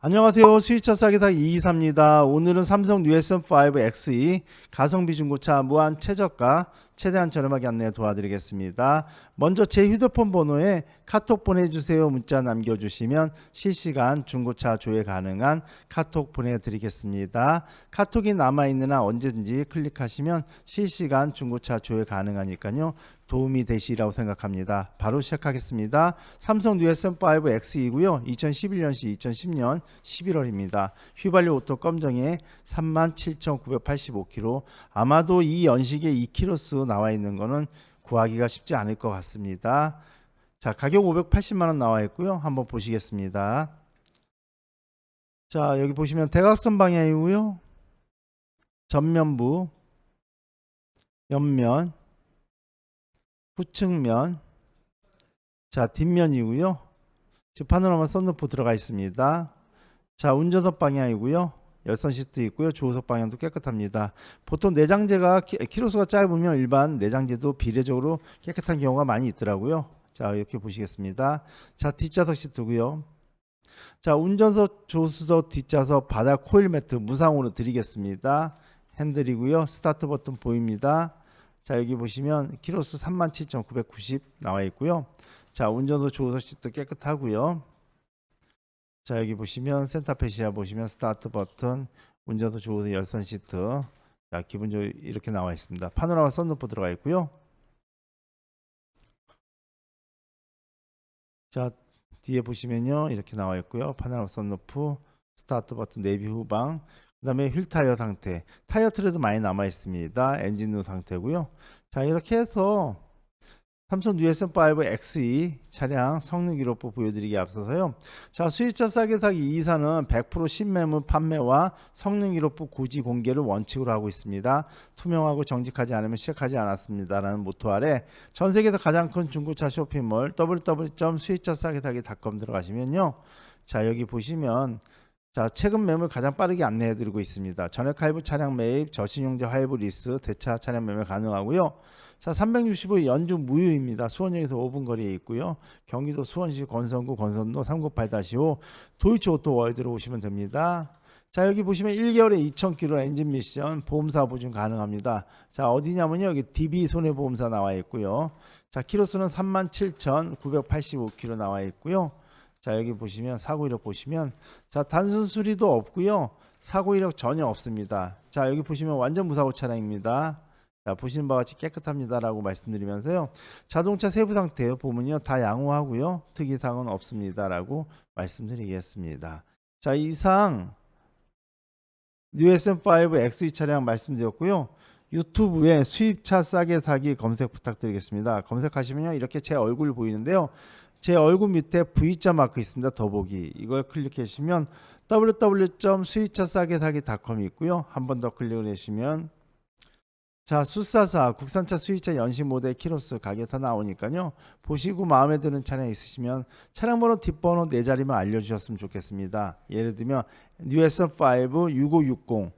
안녕하세요. 수위차 싸기사 이이사입니다. 오늘은 삼성 뉴에선 5 XE 가성비 중고차 무한 최저가 최대한 저렴하게 안내 도와드리겠습니다. 먼저 제 휴대폰 번호에 카톡 보내주세요 문자 남겨주시면 실시간 중고차 조회 가능한 카톡 보내드리겠습니다. 카톡이 남아있는 한 언제든지 클릭하시면 실시간 중고차 조회 가능하니까요. 도움이 되시리라고 생각합니다. 바로 시작하겠습니다. 삼성 뉴에선 5 X이고요. 2011년시 2010년 11월입니다. 휘발유 오토 검정에 37,985km. 아마도 이 연식에 2km 나와 있는 거는 구하기가 쉽지 않을 것 같습니다. 자, 가격 580만 원 나와 있고요. 한번 보시겠습니다. 자, 여기 보시면 대각선 방향이고요. 전면부, 옆면, 후측면, 자 뒷면이고요. 지금 파노라마 썬루프 들어가 있습니다. 자 운전석 방향이고요. 열선 시트 있고요. 조수석 방향도 깨끗합니다. 보통 내장재가 키- 키로수가 짧으면 일반 내장재도 비례적으로 깨끗한 경우가 많이 있더라고요. 자 이렇게 보시겠습니다. 자 뒷좌석 시트고요. 자 운전석 조수석 뒷좌석 바닥 코일 매트 무상으로 드리겠습니다. 핸들이고요. 스타트 버튼 보입니다. 자 여기 보시면 키로수 37,990 나와 있고요. 자 운전석 조수석 시트 깨끗하고요. 자 여기 보시면 센터페시아 보시면 스타트 버튼 운전석 조수석 열선 시트 자 기본적으로 이렇게 나와 있습니다. 파노라마 썬루프 들어가 있고요. 자 뒤에 보시면요 이렇게 나와 있고요. 파노라마 썬루프 스타트 버튼 내비 후방 그 다음에 휠 타이어 상태 타이어 트레도 많이 남아 있습니다. 엔진룸 상태고요. 자 이렇게 해서 삼성 뉴에선 5 XE 차량 성능 기록부 보여드리기 앞서서요. 자 수입자 싸게 사기 이사는 100% 신매물 판매와 성능 기록부 고지 공개를 원칙으로 하고 있습니다. 투명하고 정직하지 않으면 시작하지 않았습니다라는 모토 아래 전 세계에서 가장 큰 중고차 쇼핑몰 www.수입자싸게 사기.com 들어가시면요. 자 여기 보시면 자, 최근 매물 가장 빠르게 안내해 드리고 있습니다. 전액 할부 차량 매입, 저신용제 할부 리스, 대차 차량 매매 가능하고요. 자, 365 연중 무휴입니다. 수원역에서 5분 거리에 있고요. 경기도 수원시 권선구 권선도 398-5 도이치 오토 월드로 오시면 됩니다. 자, 여기 보시면 1개월에 2,000km 엔진 미션 보험사 보증 가능합니다. 자, 어디냐면요. 여기 DB 손해보험사 나와 있고요. 자, 키로수는 37,985km 나와 있고요. 자 여기 보시면 사고 이력 보시면 자 단순 수리도 없고요. 사고 이력 전혀 없습니다. 자 여기 보시면 완전 무사고 차량입니다. 자 보시는 바와 같이 깨끗합니다라고 말씀드리면서요. 자동차 세부 상태 보면요. 다 양호하고요. 특이사항은 없습니다라고 말씀드리겠습니다. 자 이상 뉴SM5 XE 차량 말씀드렸고요. 유튜브에 수입차 싸게 사기 검색 부탁드리겠습니다. 검색하시면요. 이렇게 제 얼굴 보이는데요 제 얼굴 밑에 V자 마크 있습니다. 더보기 이걸 클릭해 주시면 www.수입차싸게사기.com이 있고요. 한 번 더 클릭을 해주시면 자 수사사 국산차 수입차 연식 모델 키로수 가격 다 나오니까요. 보시고 마음에 드는 차량 있으시면 차량 번호 뒷번호 네 자리만 알려주셨으면 좋겠습니다. 예를 들면 뉴에선 5 6560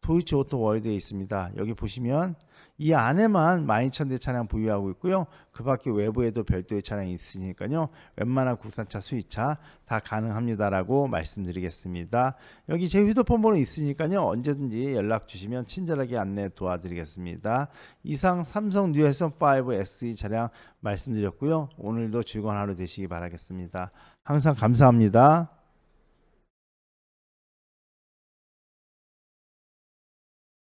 도이치 오토 월드에 있습니다. 여기 보시면 이 안에만 12,000대 차량 보유하고 있고요. 그 밖에 외부에도 별도의 차량이 있으니까요. 웬만한 국산차 수입차 다 가능합니다라고 말씀드리겠습니다. 여기 제 휴대폰 번호 있으니까요. 언제든지 연락 주시면 친절하게 안내 도와드리겠습니다. 이상 삼성 뉴에선 5 SE 차량 말씀드렸고요. 오늘도 즐거운 하루 되시기 바라겠습니다. 항상 감사합니다.